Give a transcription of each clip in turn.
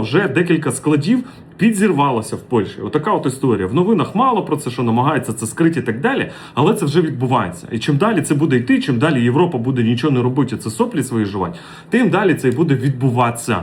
вже декілька складів підзірвалося в Польщі. Отака от історія. В новинах мало про це, що намагається це скрити і так далі, але це вже відбувається. І чим далі це буде йти, чим далі Європа буде нічого не робити, це соплі свої жувати, тим далі це і буде відбуватися.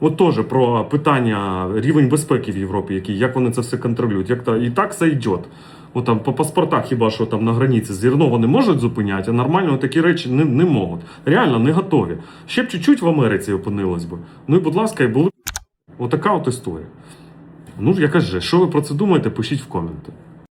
От теж про питання рівень безпеки в Європі, який, як вони це все контролюють. Як та і так все йде. От там по паспортах хіба що там на границі зірно вони можуть зупиняти, а нормально такі речі не, не можуть. Реально не готові. Ще б чуть-чуть в Америці опинилось би. Ну і будь ласка, і були. Отака от історія. Ну, я кажу, що ви про це думаєте, пишіть в коменти.